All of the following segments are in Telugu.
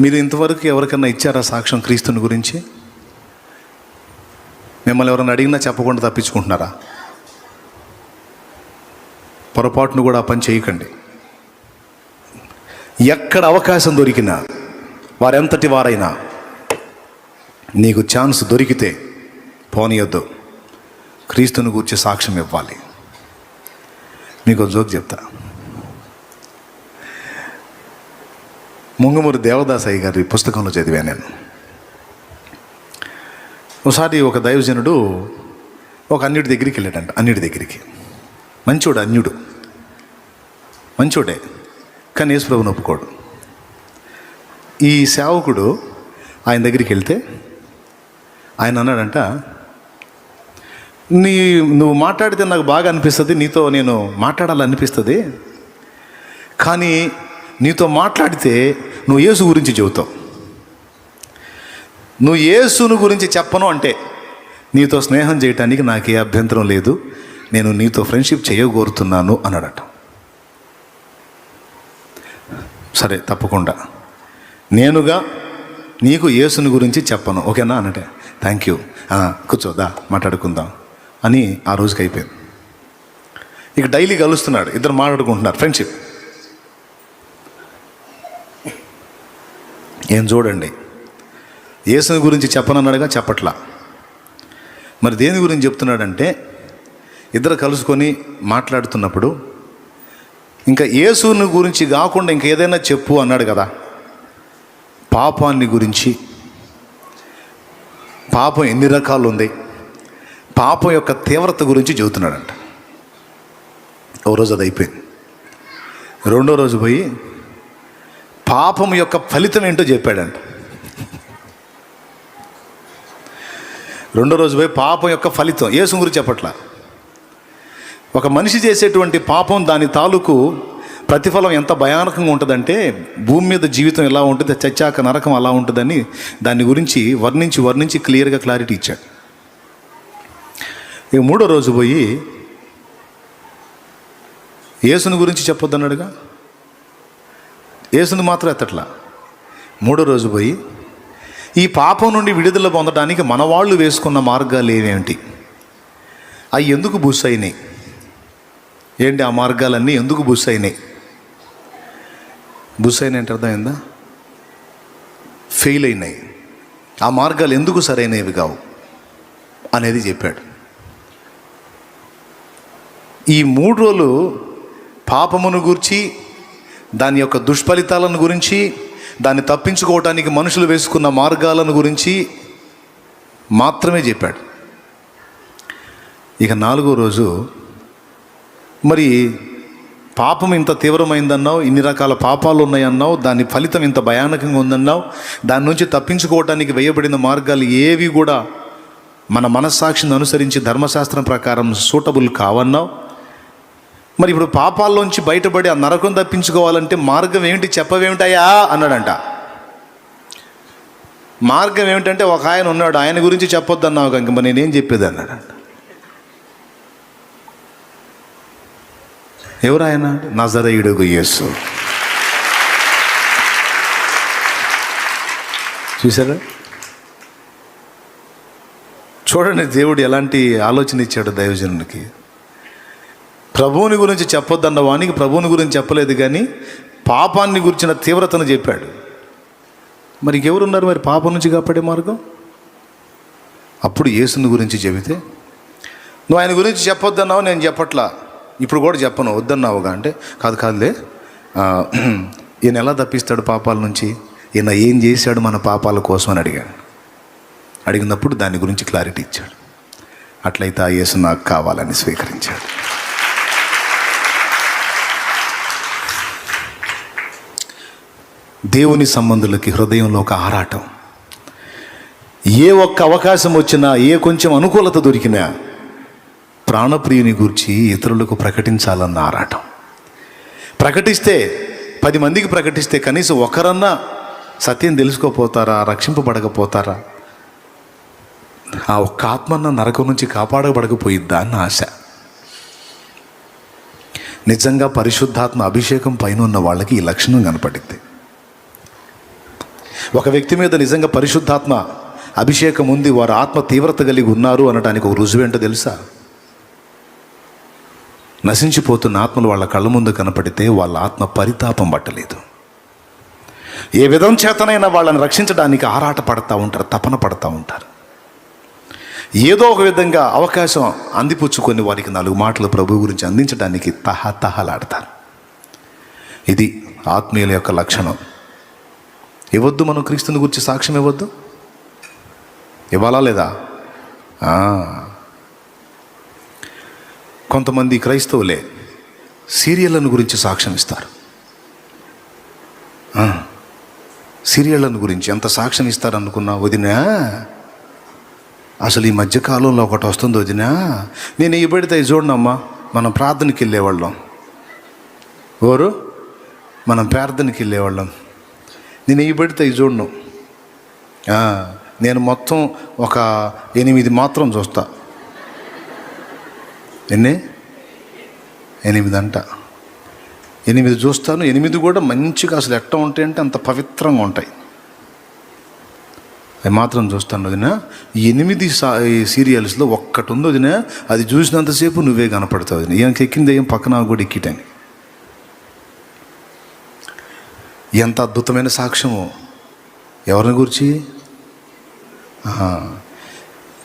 మీరు ఇంతవరకు ఎవరికన్నా ఇచ్చారా సాక్ష్యం క్రీస్తుని గురించి? మిమ్మల్ని ఎవరైనా అడిగినా చెప్పకుండా తప్పించుకుంటున్నారా? పొరపాటును కూడా పని చేయకండి. ఎక్కడ అవకాశం దొరికినా వారెంతటి వారైనా నీకు ఛాన్స్ దొరికితే పోనీయొద్దు. క్రీస్తుని గురించి సాక్ష్యం ఇవ్వాలి. మీకు జోక్ చెప్తా. ముంగమూరి దేవదాసయ్య గారి పుస్తకంలో చదివాను నేను. ఒకసారి ఒక దైవజనుడు ఒక అన్యుడి దగ్గరికి వెళ్ళాడంట అన్యుడి దగ్గరికి. మంచోడు అన్యుడు. మంచోడే కానీ యేసుప్రభుని ఒప్పుకోడు. ఈ సేవకుడు ఆయన దగ్గరికి వెళ్తే ఆయన అన్నాడంట నీ నువ్వు మాట్లాడితే నాకు బాగా అనిపిస్తుంది నీతో నేను మాట్లాడాలనిపిస్తుంది కానీ నీతో మాట్లాడితే నువ్వు యేసు గురించి చెబుతావు. నువ్వు యేసును గురించి చెప్పను అంటే నీతో స్నేహం చేయటానికి నాకు ఏ అభ్యంతరం లేదు నేను నీతో ఫ్రెండ్షిప్ చేయగోరుతున్నాను అన్నాడట సరే తప్పకుండా. నేనుగా నీకు యేసుని గురించి చెప్పను ఓకేనా? అన్నట్టే థ్యాంక్ యూ. కూర్చోదా మాట్లాడుకుందాం. అని ఆ రోజుకి అయిపోయింది. ఇక డైలీ కలుస్తున్నాడు ఇద్దరు మాట్లాడుకుంటున్నారు ఫ్రెండ్షిప్. ఏం చూడండి? యేసుని గురించి చెప్పనన్నాడుగా? చెప్పట్లా. మరి దేని గురించి చెప్తున్నాడంటే ఇద్దరు కలుసుకొని మాట్లాడుతున్నప్పుడు ఇంకా యేసుని గురించి కాకుండా ఇంకా ఏదైనా చెప్పు అన్నాడు కదా. పాపాన్ని గురించి. పాపం ఎన్ని రకాలు ఉంది పాపం యొక్క తీవ్రత గురించి చెబుతున్నాడంట. ఓ రోజు అది అయిపోయింది. రెండో రోజు పోయి పాపం యొక్క ఫలితం ఏంటో చెప్పాడంట. రెండో రోజు పోయి పాపం యొక్క ఫలితం యేసు గురించి చెప్పట్లా. ఒక మనిషి చేసేటువంటి పాపం దాని తాలూకు ప్రతిఫలం ఎంత భయానకంగా ఉంటుందంటే భూమి మీద జీవితం ఎలా ఉంటుంది చచ్చాక నరకం అలా ఉంటుందని దాని గురించి వర్ణించి వర్ణించి క్లియర్గా క్లారిటీ ఇచ్చాడు. ఇక మూడో రోజు పోయి యేసుని గురించి చెప్పొద్దన్నాడుగా. యేసుని మాత్రం ఎత్తట్లా. మూడో రోజు పోయి ఈ పాపం నుండి విడుదల పొందడానికి మన వాళ్ళు వేసుకున్న మార్గాలు ఏమేమిటి అవి ఎందుకు బూస్ అయినాయి ఏంటి ఆ మార్గాలన్నీ ఎందుకు బూస్ అయినాయి బూస్ అయినాయి అంటే అర్థమైందా ఫెయిల్ అయినాయి. ఆ మార్గాలు ఎందుకు సరైనవి కావు? అనేది చెప్పాడు. ఈ మూడు రోజులు పాపమును గూర్చి దాని యొక్క దుష్ఫలితాలను గురించి దాన్ని తప్పించుకోవటానికి మనుషులు వేసుకున్న మార్గాలను గురించి మాత్రమే చెప్పాడు. ఇక నాలుగో రోజు మరి పాపం ఇంత తీవ్రమైందన్నావు ఇన్ని రకాల పాపాలు ఉన్నాయన్నావు దాని ఫలితం ఇంత భయానకంగా ఉందన్నావు దాని నుంచి తప్పించుకోవటానికి వేయబడిన మార్గాలు ఏవి కూడా మన మనస్సాక్షిని అనుసరించి ధర్మశాస్త్రం ప్రకారం సూటబుల్ కావన్నావు. మరి ఇప్పుడు పాపాల్లోంచి బయటపడి ఆ నరకం తప్పించుకోవాలంటే మార్గం ఏమిటి? చెప్పవేమిటయా అన్నాడంట. మార్గం ఏమిటంటే ఒక ఆయన ఉన్నాడు ఆయన గురించి చెప్పొద్దన్నావు కనుక మరి నేనేం చెప్పేది? అన్నాడంట. ఎవరు ఆయన? నజరయుడుగు యేసు. చూసారా చూడండి దేవుడు ఎలాంటి ఆలోచన ఇచ్చాడు దైవజనునికి. ప్రభువుని గురించి చెప్పొద్దన్న వానికి ప్రభువుని గురించి చెప్పలేదు కానీ పాపాన్ని గురించిన తీవ్రతను చెప్పాడు. మరి ఎవరున్నారు మరి పాపం నుంచి కాపాడే మార్గం? అప్పుడు యేసుని గురించి చెబితే నువ్వు ఆయన గురించి చెప్పొద్దన్నావు నేను చెప్పట్లా. ఇప్పుడు కూడా చెప్పను వద్దన్నావుగా. అంటే కాదు కాదులే. ఈయన ఎలా తప్పిస్తాడు పాపాల నుంచి? ఈయన ఏం చేశాడు మన పాపాల కోసం? అని అడిగాడు. అడిగినప్పుడు దాని గురించి క్లారిటీ ఇచ్చాడు. అట్లయితే ఆ యేసు నాకు కావాలని స్వీకరించాడు. దేవుని సంబంధులకి హృదయంలో ఒక ఆరాటం. ఏ ఒక్క అవకాశం వచ్చినా ఏ కొంచెం అనుకూలత దొరికినా ప్రాణప్రియుని గురించి ఇతరులకు ప్రకటించాలన్న ఆరాటం. ప్రకటిస్తే పది మందికి ప్రకటిస్తే కనీసం ఒకరన్నా సత్యం తెలుసుకోపోతారా రక్షింపబడకపోతారా? ఆ ఒక్క ఆత్మన్న నరకం నుంచి కాపాడబడకపోయిద్దా అన్న ఆశ. నిజంగా పరిశుద్ధాత్మ అభిషేకం పైన ఉన్న వాళ్ళకి ఈ లక్షణం కనపడింది. ఒక వ్యక్తి మీద నిజంగా పరిశుద్ధాత్మ అభిషేకం ఉంది వారు ఆత్మ తీవ్రత కలిగి ఉన్నారు అనడానికి ఒక రుజువేంటో తెలుసా? నశించిపోతున్న ఆత్మలు వాళ్ళ కళ్ళ ముందు కనపడితే వాళ్ళ ఆత్మ పరితాపం పట్టలేదు. ఏ విధం చేతనైనా వాళ్ళని రక్షించడానికి ఆరాట పడతా ఉంటారు తపన పడతా ఉంటారు. ఏదో ఒక విధంగా అవకాశం అందిపుచ్చుకొని వారికి నాలుగు మాటలు ప్రభు గురించి అందించడానికి తహ తహలాడతారు ఇది ఆత్మీయుల యొక్క లక్షణం. ఇవ్వద్దు మనం క్రీస్తుని గురించి సాక్ష్యం ఇవ్వద్దు? ఇవ్వాలా లేదా? కొంతమంది క్రైస్తవులే సీరియళ్ళను గురించి సాక్ష్యం ఇస్తారు. సీరియళ్ళను గురించి ఎంత సాక్ష్యం ఇస్తారు అనుకున్నా వదినా అసలు ఈ మధ్యకాలంలో ఒకటి వస్తుంది వదినా. నేను ఇవి పెడితే చూడనమ్మా మనం ప్రార్థనకి వెళ్ళేవాళ్ళం. ఎవరు? మనం ప్రార్థనకి వెళ్ళేవాళ్ళం. నేను ఇవి పెడితే ఇది చూడను. నేను మొత్తం ఒక ఎనిమిది మాత్రం చూస్తా. ఎన్ని? ఎనిమిది అంట ఎనిమిది చూస్తాను ఎనిమిది కూడా మంచిగా అసలు ఎట్ట ఉంటాయి అంటే అంత పవిత్రంగా ఉంటాయి. అది మాత్రం చూస్తాను వదిన. ఎనిమిది సా సీరియల్స్లో ఒక్కటి ఉంది వదిన. అది చూసినంతసేపు నువ్వే కనపడతావు వదిన. ఈయనకి ఎక్కింది ఏం పక్కన కూడా ఎక్కిటని. ఎంత అద్భుతమైన సాక్ష్యము. ఎవరిని గురించి?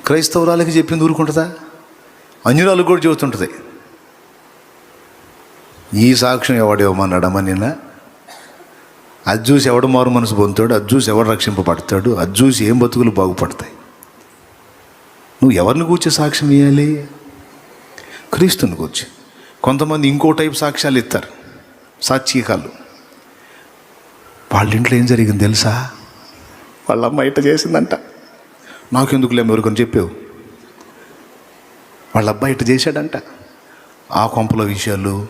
క్రైస్తవురాలకి చెప్పింది ఊరుకుంటుందా? అన్యురాలకు కూడా చెబుతుంటుంది. ఈ సాక్ష్యం ఎవడు ఇవ్వమన్నాడమ్మా నిన్న? అది చూసి ఎవడు మారు మనసు పొందుతాడు? అది చూసి ఎవడు రక్షింపబడతాడు? అది చూసి ఏం బతుకులు బాగుపడతాయి? నువ్వు ఎవరిని కూర్చి సాక్ష్యం ఇవ్వాలి క్రీస్తుని కూర్చి కొంతమంది ఇంకో టైప్ సాక్ష్యాలు ఇస్తారు సాక్షికాలు వాళ్ళ ఇంట్లో ఏం జరిగింది తెలుసా? వాళ్ళ అమ్మ ఇట్ట చేసిందంట. నాకెందుకులే ఎవరికొని చెప్పావు? వాళ్ళ అబ్బాయి ఇట్ట చేశాడంట. ఆ కొంపల విషయాలు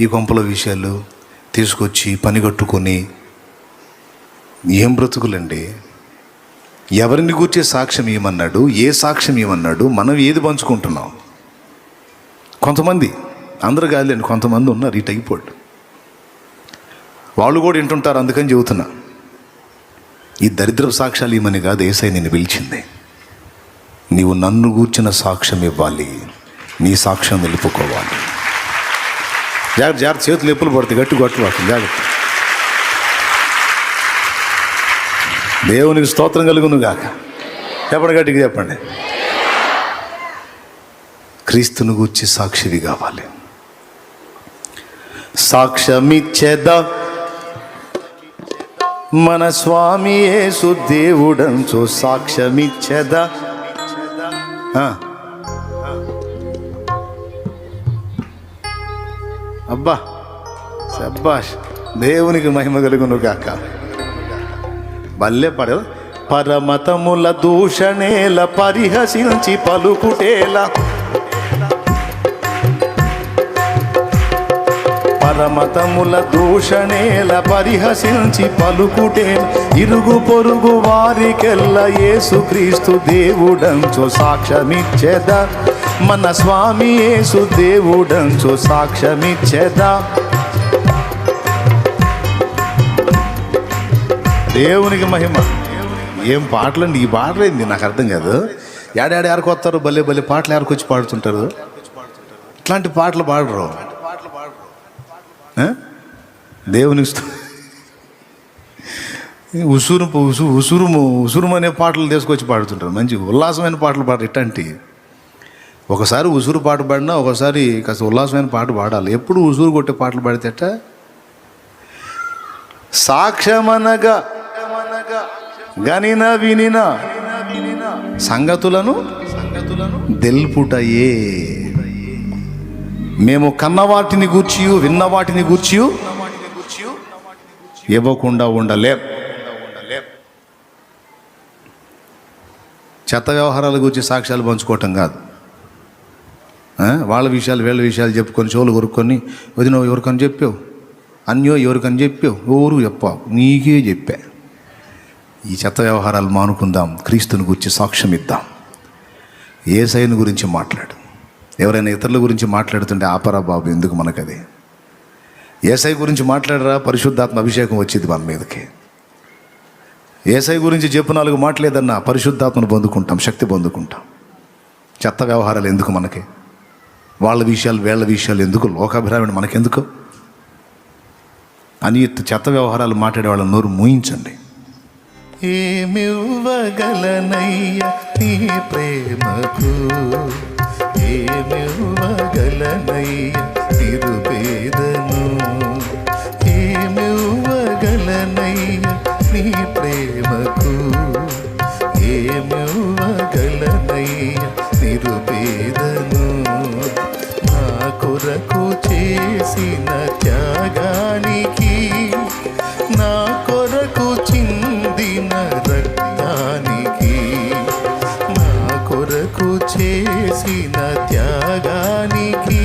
ఈ కొంపల విషయాలు తీసుకొచ్చి పనిగట్టుకొని ఏం బ్రతుకులండి? ఎవరిని కూర్చే సాక్ష్యం ఏమన్నాడు? ఏ సాక్ష్యం ఏమన్నాడు? మనం ఏది పంచుకుంటున్నాం? కొంతమంది అందరు కాదులేండి కొంతమంది ఉన్నారు ఈ టైపోడ్ వాళ్ళు కూడా వింటుంటారు అందుకని చెబుతున్నా. ఈ దరిద్ర సాక్ష్యాలు ఇమ్మని కాదు ఏసై నిన్ను పిలిచింది. నీవు నన్ను గూర్చిన సాక్ష్యం ఇవ్వాలి. నీ సాక్ష్యం నిలుపుకోవాలి. జాగ్రత్త జాగ్రత్త చేతులు ఎప్పులు పడతాయి గట్టి గట్టు పడుతుంది జాగ్రత్త. దేవునికి స్తోత్రం కలుగును గాక. చెప్పండి గట్టిగా చెప్పండి. క్రీస్తుని గూర్చి సాక్షివి కావాలి. సాక్ష్యమిచ్చేదా మన స్వామి యేసు దేవుడంచో సాక్ష్యమిచ్చదా? అబ్బా సబ్బాష్ దేవునికి మహిమ కలుగును కాక బల్లే పడదు పరమతముల దూషణేల పరిహసించి పలుకుటేలా పరమతముల దూషణేల పరిహసించి పలుకుటే ఇరుగు పొరుగు వారికెల్ల యేసుక్రీస్తు దేవుడంచు సాక్ష్యమిచ్చేద? మన స్వామి యేసు దేవుడంచు సాక్ష్యమిచ్చేదా? దేవునికి మహిమ. ఏం పాటలండి? ఈ పాటలేంది? నాకు అర్థం కాదు. ఏడాడు ఎవరికి వస్తారు భలే భలే పాటలు ఎవరికి వచ్చి పాడుతుంటారు. ఇట్లాంటి పాటలు పాడరు. స్తు- ఉసురు ఉసు ఉసురుము ఉసురుము అనే పాటలు తీసుకొచ్చి పాడుతుంటారు. మంచి ఉల్లాసమైన పాటలు పాడు ఇట్లాంటి ఒకసారి ఉసురు పాట పాడినా ఒకసారి కాస్త ఉల్లాసమైన పాట పాడాలి. ఎప్పుడు ఉసురు కొట్టే పాటలు పాడితేట సాక్ష్యమనగా గనిన వినిన సంగతులను దెల్పుటయే మేము కన్నవాటిని గూర్చియు విన్న వాటిని గూర్చియు ఇవ్వకుండా ఉండలేం. చెత్త వ్యవహారాల గురించి సాక్ష్యాలు పంచుకోవటం కాదు. వాళ్ళ విషయాలు వీళ్ళ విషయాలు చెప్పుకొని చెవులు కొరుక్కొని వదిన ఎవరికని చెప్పావు? అన్యో ఎవరికని చెప్పావు? ఎవరు చెప్పావు? నీకే చెప్పా. ఈ చెత్త వ్యవహారాలు మానుకుందాం క్రీస్తుని గురించి సాక్ష్యం ఇద్దాం ఏసైని గురించి మాట్లాడు. ఎవరైనా ఇతరుల గురించి మాట్లాడుతుంటే ఆపరా బాబు ఎందుకు మనకది? ఏసై గురించి మాట్లాడరా పరిశుద్ధాత్మ అభిషేకం వచ్చింది మన మీదకి. ఏసై గురించి చెప్పు నాలుగు మాట్లేదన్నా పరిశుద్ధాత్మను పొందుకుంటాం శక్తి పొందుకుంటాం. చెత్త వ్యవహారాలు ఎందుకు మనకి? వాళ్ళ విషయాలు వీళ్ళ విషయాలు ఎందుకు? లోకాభిరామణ మనకెందుకు? అని చెత్త వ్యవహారాలు మాట్లాడే వాళ్ళ నోరు మూయించండి. ఏమివ్వగలనయ్యా నీ ప్రేమకు? ఏమివ్వగలనయ్య నిరుపేదను ఏమివ్వగలనయ్య కొరకు చేసిన త్యాగానికి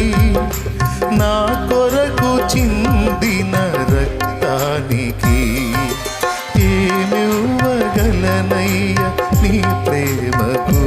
నా కొరకు చిందిన రక్తానికి ఏమివ్వగలనయ్య నీ ప్రేమకు?